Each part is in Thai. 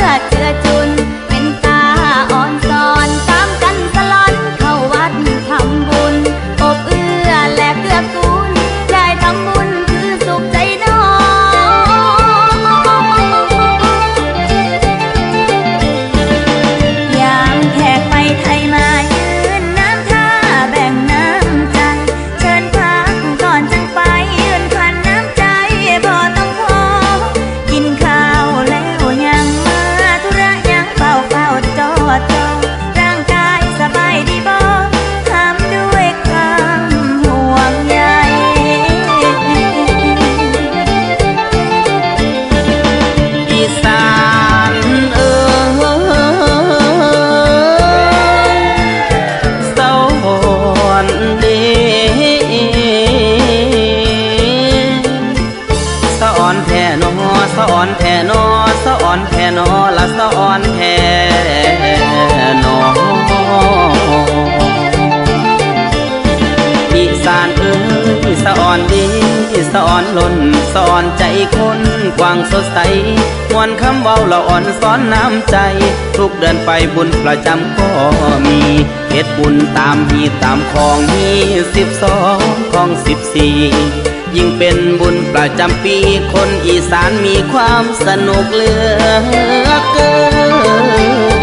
Cuídate. อนดีสอนล้นสอนใจคนกว้างสดใสมวนคำเว้าละอ่อนสอนน้ำใจ ทุกเดินไปบุญประจำก็มีเฮ็ดบุญตามฮีตามของมีสิบสองของสิบสี่ยิ่งเป็นบุญประจำปี คนอีสานมีความสนุกเหลือเกิน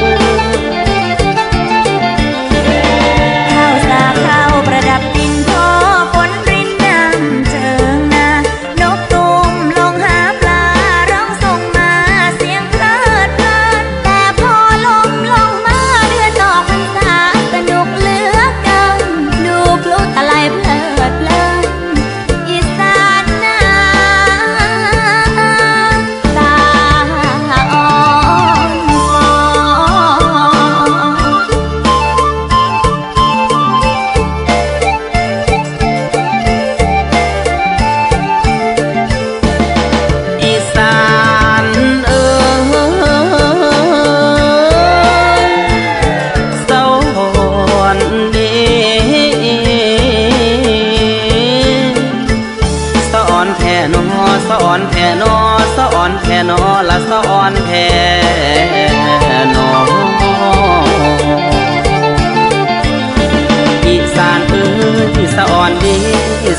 ยสะอ่อนดี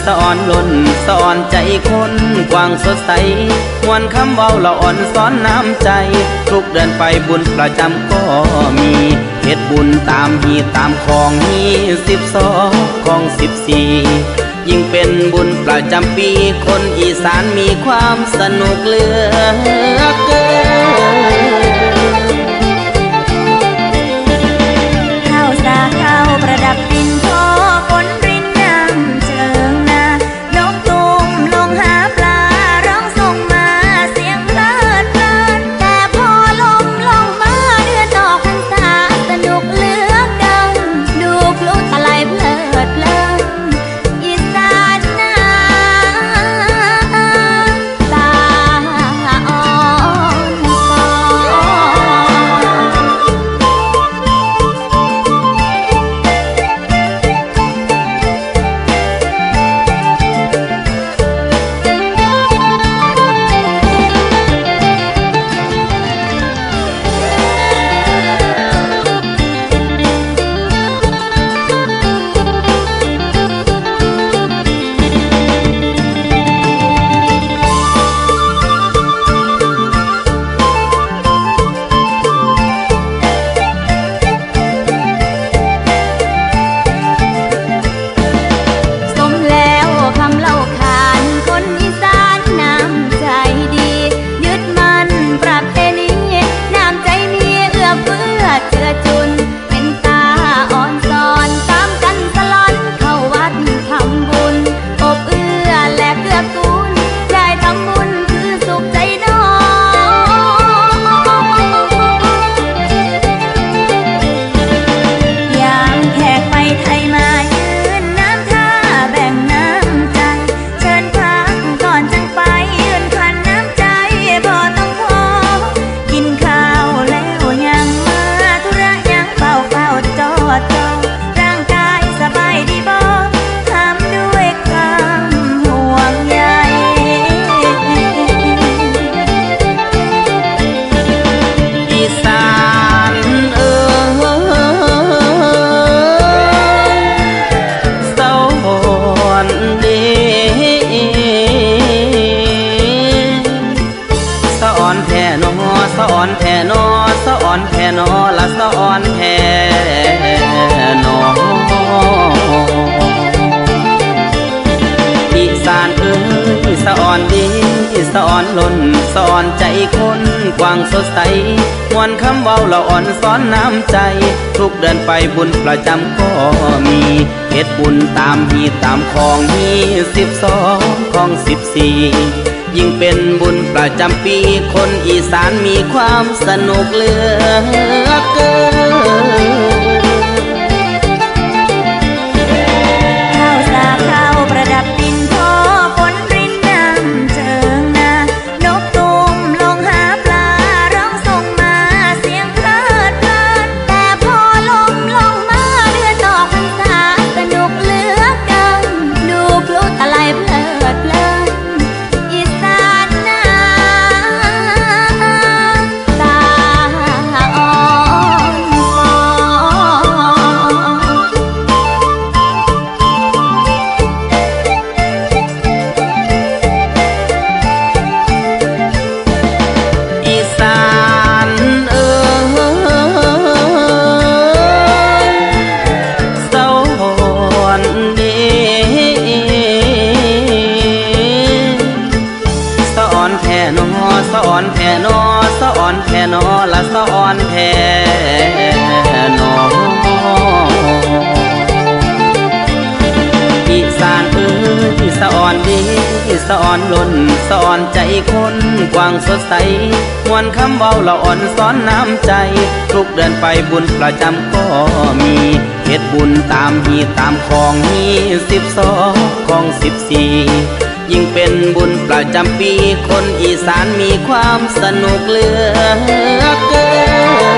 สะอ่อนล้นสะอ่อนใจคนกว้างสดใสมวนคำเว้าละอ่อนสอนน้ำใจ ทุกเดินไปบุญประจำก็มีเฮ็ดบุญตามฮีตามของมีสิบสองของสิบสี่ยิ่งเป็นบุญประจำปีคนอีสานมีความสนุกเหลือเกิน สะอ่อนล้นสะอ่อนใจคนกว้างสดใสมวนคำเว้าละอ่อนสอนน้ำใจ ทุกเดินไปบุญประจำก็มีเฮ็ดบุญตามฮีตามของมีสิบสองของสิบสี่ยิ่งเป็นบุญประจำปีคนอีสานมีความสนุกเหลือเกิน ดีสอนล้นสอนใจคนกว้างสดใสมวนคำเว้าละอ่อนสอนน้ำใจ ทุกเดินไปบุญประจำก็มีเฮ็ดบุญตามฮีตามของมีสิบสองของสิบสี่ยิ่งเป็นบุญประจำปีคนอีสานมีความสนุกเหลือเกิน